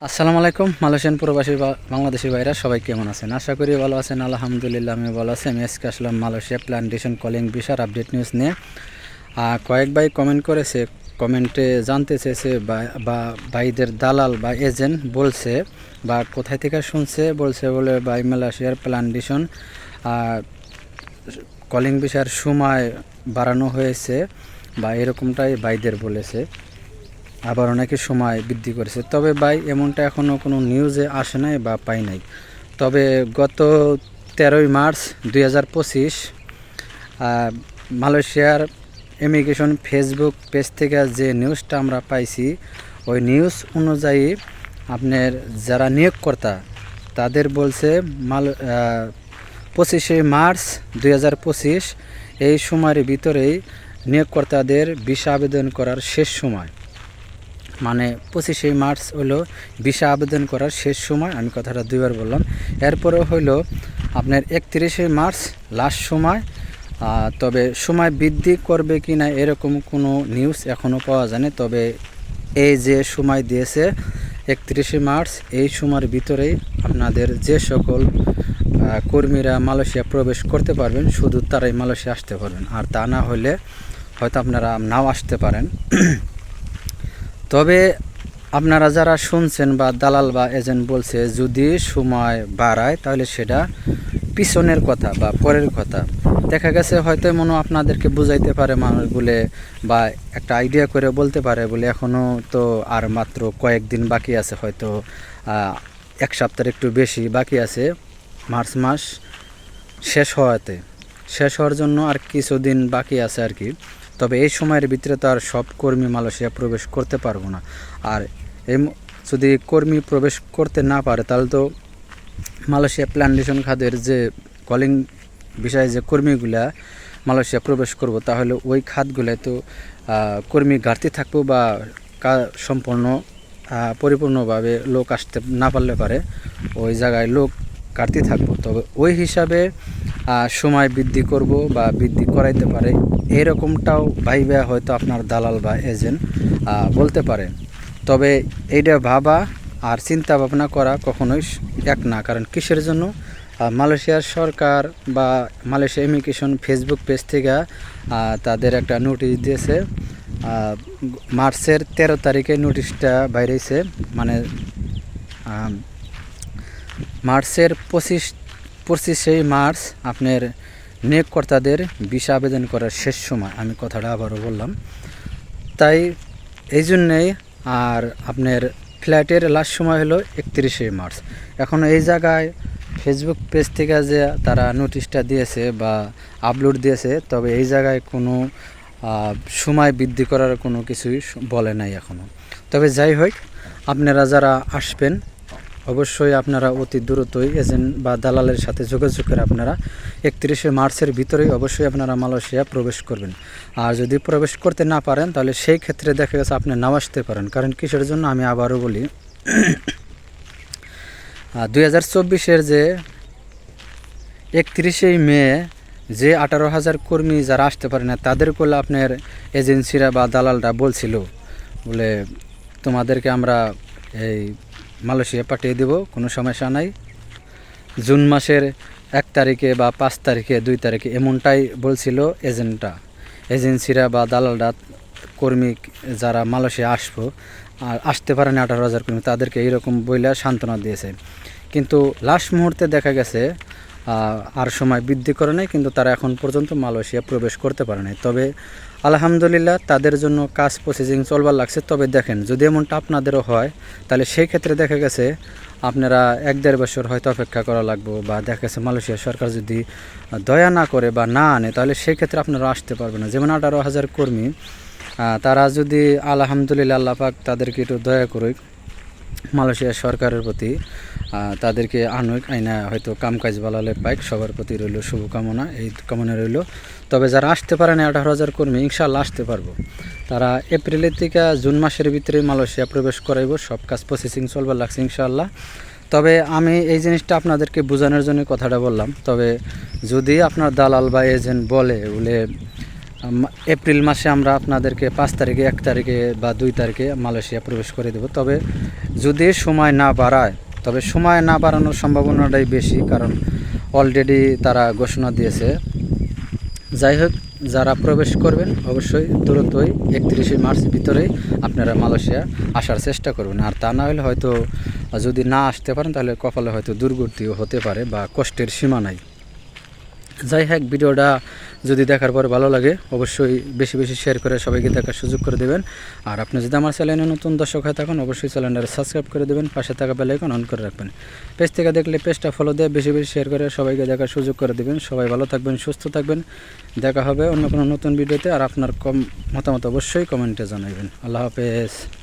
আসসালামু আলাইকুম, মালয়েশিয়ান প্রবাসী বাংলাদেশি ভাইরা, সবাই কেমন আছেন? আশা করি ভালো আছেন, আলহামদুলিল্লাহ আমি ভালো আছি। আমি আজকে আসলাম মালয়েশিয়া প্ল্যান্টেশন কলিং বিশার আপডেট নিউজ নিয়ে। কয়েক ভাই কমেন্ট করেছে কমেন্টে জানতে চেয়েছে বা- ভাইদের দালাল বা এজেন্ট বলছে বা কোথায় থেকে শুনছে, বলছে বলে ভাই মালয়েশিয়ার প্ল্যান্টেশন কলিং বিষয়ের সময় বাড়ানো হয়েছে বা এরকমটাই ভাইদের বলেছে। আবার অনেকে সময় বৃদ্ধি করেছে। তবে ভাই, এমনটা এখনও কোনো নিউজে আসে নাই বা পাই নাই। তবে গত তেরোই মার্চ দুই হাজার পঁচিশ মালয়েশিয়ার ইমিগ্রেশন ফেসবুক পেজ থেকে যে নিউজটা আমরা পাইছি, ওই নিউজ অনুযায়ী আপনার যারা নিয়োগকর্তা, তাদের বলছে মাল পঁচিশে মার্চ দুই হাজার পঁচিশ, এই সময়ের ভিতরেই নিয়োগকর্তাদের ভিসা আবেদন করার শেষ সময়। মানে পঁচিশে মার্চ হলো ভিসা আবেদন করার শেষ সময়, আমি কথাটা দুইবার বললাম। এরপরে হইল আপনার একত্রিশে মার্চ লাস্ট সময়। তবে সময় বৃদ্ধি করবে কি না এরকম কোনো নিউজ এখনও পাওয়া যায়নি। তবে এই যে সময় দিয়েছে একত্রিশে মার্চ, এই সময়ের ভিতরেই আপনাদের যে সকল কর্মীরা মালয়েশিয়া প্রবেশ করতে পারবেন, শুধু তারাই মালয়েশিয়া আসতে পারবেন। আর তা না হলে হয়তো আপনারা নাও আসতে পারেন। তবে আপনারা যারা শুনছেন বা দালাল বা এজেন্ট বলছে, যদি সময় বাড়ায়, তাহলে সেটা পিছনের কথা বা পরের কথা। দেখা গেছে হয়তো মনে আপনাদেরকে বুঝাইতে পারে মানুষ বলে বা একটা আইডিয়া করে বলতে পারে বলে এখনও তো আর মাত্র কয়েকদিন বাকি আছে, হয়তো এক সপ্তাহের একটু বেশি বাকি আছে, মার্চ মাস শেষ হওয়াতে। শেষ হওয়ার জন্য আর কিছুদিন বাকি আছে আর কি। তবে এই সময়ের ভিতরে তো আর সব কর্মী মালয়েশিয়া প্রবেশ করতে পারব না। আর এই যদি কর্মী প্রবেশ করতে না পারে, তাহলে তো মালয়েশিয়া প্ল্যান্টেশন খাদের যে কলিং বিষয়ে যে কর্মীগুলা মালয়েশিয়া প্রবেশ করব, তাহলে ওই খাতগুলায় তো কর্মী ঘাটতি থাকব বা সম্পূর্ণ পরিপূর্ণভাবে লোক আসতে না পারলে পারে, ওই জায়গায় লোক ঘাটতি থাকব। তবে ওই হিসাবে সময় বৃদ্ধি করব বা বৃদ্ধি করাইতে পারে, এরকমটাও ভাইবা হয়তো আপনার দালাল বা এজেন্ট বলতে পারে। তবে এইটা ভাবা আর চিন্তা ভাবনা করা কখনোই এক না, কারণ কিসের জন্য? মালয়েশিয়ার সরকার বা মালয়েশিয়া ইমিগ্রেশন ফেসবুক পেজ থেকে তাদের একটা নোটিশ দিয়েছে মার্চের তেরো তারিখে নোটিশটা বাইরেছে মানে মার্চের পঁচিশ পঁচিশে মার্চ আপনার নিয়োগকর্তাদের ভিসা আবেদন করার শেষ সময়, আমি কথাটা আবারও বললাম। তাই এই জন্যেই আর আপনার ফ্ল্যাটের লাস্ট সময় হলো একত্রিশে মার্চ। এখন এই জায়গায় ফেসবুক পেজ থেকে যে তারা নোটিশটা দিয়েছে বা আপলোড দিয়েছে, তবে এই জায়গায় কোনো সময় বৃদ্ধি করার কোনো কিছুই বলে নাই এখনও তবে যাই হোক, আপনারা যারা আসবেন অবশ্যই আপনারা অতি দ্রুতই এজেন্ট বা দালালের সাথে যোগাযোগ করে আপনারা একত্রিশে মার্চের ভিতরেই অবশ্যই আপনারা মালয়েশিয়া প্রবেশ করবেন। আর যদি প্রবেশ করতে না পারেন, তাহলে সেই ক্ষেত্রে দেখা গেছে আপনি নাও আসতে পারেন। কারণ কিসের জন্য আমি আবারও বলি দুই হাজার চব্বিশের যে একত্রিশে মে যে আঠারো হাজার কর্মী যারা আসতে পারে না তাদের করলে আপনার এজেন্সিরা বা দালালরা বলছিল, বলে তোমাদেরকে আমরা এই মালয়েশিয়া পাঠিয়ে দেব, কোনো সমস্যা নাই। জুন মাসের এক তারিখে বা পাঁচ তারিখে, দুই তারিখে এমনটাই বলছিল এজেন্টটা। এজেন্সিরা বা দালালরা, কর্মী যারা মালয়েশিয়া আসব, আর আসতে পারে না আঠারো হাজার কর্মী, তাদেরকে এইরকম বইলা সান্ত্বনা দিয়েছে। কিন্তু লাস্ট মুহূর্তে দেখা গেছে আর সময় বৃদ্ধি করে নাই, কিন্তু তারা এখন পর্যন্ত মালয়েশিয়া প্রবেশ করতে পারে নাই। তবে আলহামদুলিল্লাহ তাদের জন্য কাজ প্রসেসিং চলবার লাগছে। তবে দেখেন, যদি এমনটা আপনাদেরও হয়, তাহলে সেই ক্ষেত্রে দেখা গেছে আপনারা এক দেড় বছর হয়তো অপেক্ষা করা লাগবে, বা দেখা গেছে মালয়েশিয়া সরকার যদি দয়া না করে বা না আনে, তাহলে সেই ক্ষেত্রে আপনারা আসতে পারবেন না। যেমন আঠারো হাজার কর্মী তারা যদি আলহামদুলিল্লাহ আল্লাহ পাক তাদেরকে একটু দয়া করুক মালয়েশিয়া সরকারের প্রতি তাদেরকে আনুক। আইনা হয়তো কামকাজ বালালে পাইক, সবার প্রতি রইল শুভকামনা, এই কামনা রইল। তবে যারা আসতে পারে না, আঠারো হাজার কর্মী ইনশাল্লাহ আসতে পারব। তারা এপ্রিলের থেকে জুন মাসের ভিতরে মালয়েশিয়া প্রবেশ করাইব, সব কাজ প্রসেসিং চলবার লাগছে ইনশাল্লাহ তবে আমি এই জিনিসটা আপনাদেরকে বোঝানোর জন্য কথাটা বললাম। তবে যদি আপনার দালাল বা এজেন্ট বলে বলে এপ্রিল মাসে আমরা আপনাদেরকে পাঁচ তারিখে, এক তারিখে বা দুই তারিখে মালয়েশিয়া প্রবেশ করে দেব। তবে যদি সময় না বাড়ায়, তবে সময় না বাড়ানোর সম্ভাবনাটাই বেশি, কারণ অলরেডি তারা ঘোষণা দিয়েছে। যাই হোক, যারা প্রবেশ করবেন, অবশ্যই দ্রুতই একত্রিশে মার্চ ভিতরেই আপনারা মালয়েশিয়া আসার চেষ্টা করবেন। আর তা না হলে হয়তো যদি না আসতে পারেন, তাহলে কপালে হয়তো দুর্গতিও হতে পারে বা কষ্টের সীমা নাই। যাই হোক, ভিডিওটা যদি দেখার পর ভালো লাগে, অবশ্যই বেশি বেশি শেয়ার করে সবাইকে দেখার সুযোগ করে দেবেন। আর আপনি যদি আমার চ্যানেলে নতুন দর্শক হয়ে থাকেন, অবশ্যই চ্যানেলটা সাবস্ক্রাইব করে দেবেন, পাশে থাকা বেলাইকন অন করে রাখবেন। পেজ থেকে দেখলে পেজটা ফলো দিয়ে বেশি বেশি শেয়ার করে সবাইকে দেখার সুযোগ করে দেবেন। সবাই ভালো থাকবেন, সুস্থ থাকবেন। দেখা হবে অন্য কোনো নতুন ভিডিওতে আর আপনার কম মতামত অবশ্যই কমেন্টে জানাবেন। আল্লাহ হাফেজ।